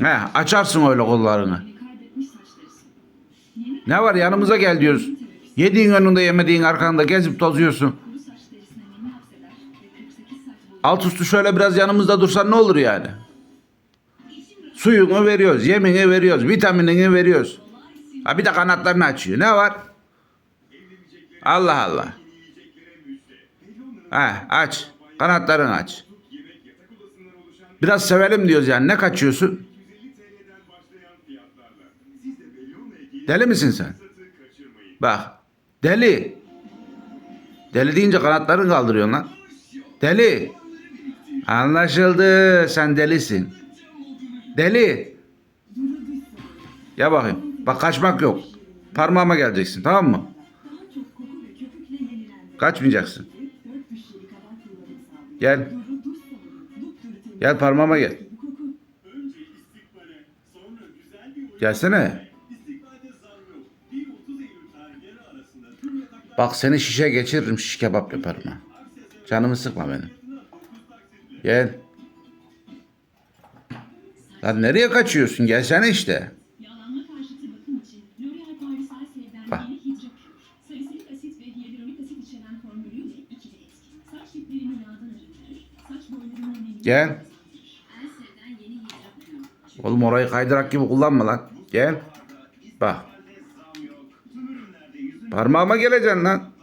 He, açarsın öyle kollarını. Ne var yanımıza gel diyoruz. Yediğin önünde yemediğin arkanda gezip tozuyorsun. Alt üstü şöyle biraz yanımızda dursan ne olur yani? Suyunu veriyoruz, yemini veriyoruz, vitaminini veriyoruz. Ha bir de kanatlarını açıyor. Ne var? Allah Allah. Ha aç. Kanatlarını aç. Biraz sevelim diyoruz yani. Ne kaçıyorsun? Deli misin sen? Bak. Deli. Deli deyince kanatlarını kaldırıyorsun lan. Deli. Anlaşıldı. Sen delisin. Deli. Ya bakayım. Bak kaçmak yok. Parmağıma geleceksin tamam mı? Kaçmayacaksın. Gel. Gel parmağıma gel. Gelsene. Bak seni şişe geçiririm şiş kebap yaparım ha. Canımı sıkma benim. Gel. Lan nereye kaçıyorsun? Gelsene işte. Bak. yeni Oğlum orayı kaydırak gibi kullanma lan. Gel. Bak. Parmağıma geleceksin lan.